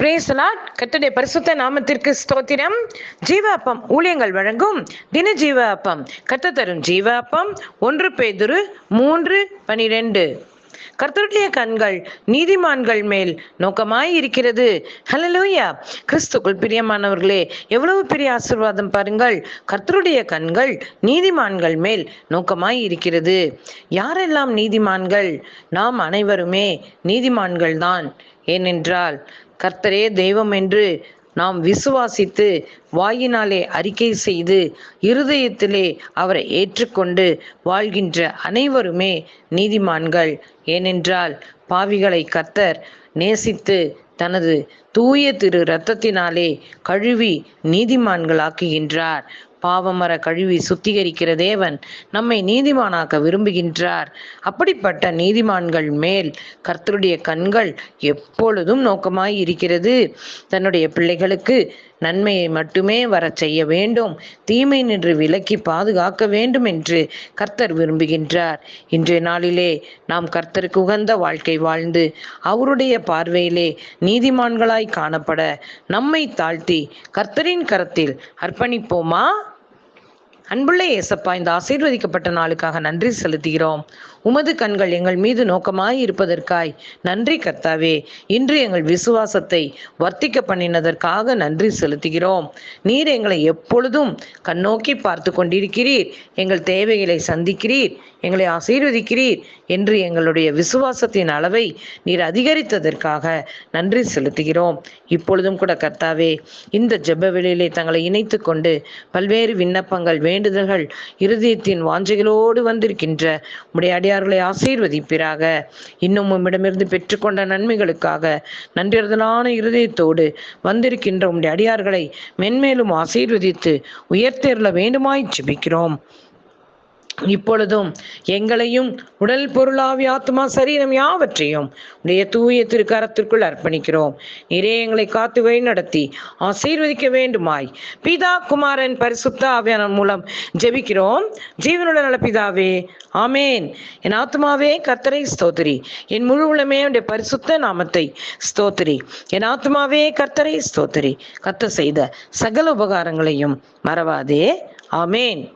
பிரேசலா கத்துடைய பரிசுத்த நாமத்திற்கு ஸ்தோத்திரம். ஜீவ அப்பம் ஊழியங்கள் வழங்கும் தின ஜீவ அப்பம் கத்த தரும் ஜீவ அப்பம் ஒன்று பேதுரு மூன்று பனிரெண்டு. கர்த்தருடைய கண்கள் நீதிமான்கள் மேல் நோக்கமாய் இருக்கிறது. ஹலலூயா கிறிஸ்துக்குள் பிரியமானவர்களே எவ்வளவு பெரிய ஆசிர்வாதம் பாருங்கள். கர்த்தருடைய கண்கள் நீதிமான்கள் மேல் நோக்கமாய் இருக்கிறது. யாரெல்லாம் நீதிமான்கள்? நாம் அனைவருமே நீதிமான்கள் தான் ஏனென்றால் கர்த்தரே தெய்வம் என்று நாம் விசுவாசித்து வாயினாலே அறிக்கை செய்து இருதயத்திலே அவரை ஏற்றுக்கொண்டு வாழ்கின்ற அனைவருமே நீதிமான்கள். ஏனென்றால் பாவிகளை கர்த்தர் நேசித்து தனது தூய திரு இரத்தத்தினாலே கழுவி நீதிமான்களாக்குகின்றார். பாவமர கழுவி சுத்திகரிக்கிற தேவன் நம்மை நீதிமானாக்க விரும்புகின்றார். அப்படிப்பட்ட நீதிமான்கள் மேல் கர்த்தருடைய கண்கள் எப்பொழுதும் நோக்கமாய் இருக்கிறது. தன்னுடைய பிள்ளைகளுக்கு நன்மையை மட்டுமே வரச் செய்ய வேண்டும். தீமை நின்று விலக்கி பாதுகாக்க வேண்டும் என்று கர்த்தர் விரும்புகின்றார். இன்றைய நாளிலே நாம் கர்த்தருக்கு உகந்த வாழ்க்கை வாழ்ந்து அவருடைய பார்வையிலே நீதிமான்களாய் காணப்பட நம்மை தாழ்த்தி கர்த்தரின் கரத்தில் அர்ப்பணிப்போமா? அன்புள்ள இயேசப்பா இந்த ஆசீர்வதிக்கப்பட்ட நாளுக்காக நன்றி செலுத்துகிறோம். உமது கண்கள் எங்கள் மீது நோக்கமாய் இருப்பதற்காய் நன்றி கர்த்தாவே. இன்று எங்கள் விசுவாசத்தை வர்த்திக்க பண்ணினதற்காக நன்றி செலுத்துகிறோம். நீர் எங்களை எப்பொழுதும் கண்ணோக்கி பார்த்து கொண்டிருக்கிறீர். எங்கள் தேவைகளை சந்திக்கிறீர். எங்களை ஆசீர்வதிக்கிறீர். என்று எங்களுடைய விசுவாசத்தின் அளவை நீர் அதிகரித்ததற்காக நன்றி செலுத்துகிறோம். இப்பொழுதும் கூட கர்த்தாவே இந்த ஜெப வெளியிலே தங்களை இணைத்து கொண்டு பல்வேறு விண்ணப்பங்கள் வேண்டுதல்கள் இருதயத்தின் வாஞ்சைகளோடு வந்திருக்கின்ற. உடைய அடியார்களை ஆசீர்வதிப்பிறாக இன்னும் உம்மிடமிருந்து பெற்றுக்கொண்ட நன்மைகளுக்காக நன்றியதனான இருதயத்தோடு வந்திருக்கின்ற உம்முடைய அடியார்களை மென்மேலும் ஆசீர்வதித்து உயர்த்தேறல வேண்டுமாய் ஜெபிக்கிறோம். இப்பொழுதும் எங்களையும் உடல் பொருளாவி ஆத்மா சரீரம் யாவற்றையும் உடைய தூய திருக்கரத்திற்குள் அர்ப்பணிக்கிறோம். நிறைய எங்களை காத்து வழி நடத்தி ஆசீர்வதிக்க வேண்டுமாய். பிதா குமாரன் பரிசுத்த ஆவியான மூலம் ஜெபிக்கிறோம். ஜீவனுள்ள நல பிதாவே ஆமேன். என் ஆத்மாவே கர்த்தரை ஸ்தோத்திரி. என் முழு உளமே உடைய பரிசுத்த நாமத்தை ஸ்தோத்திரி. என் ஆத்மாவே கர்த்தரை ஸ்தோத்திரி. கத்த செய்த சகல உபகாரங்களையும் மறவாதே. ஆமேன்.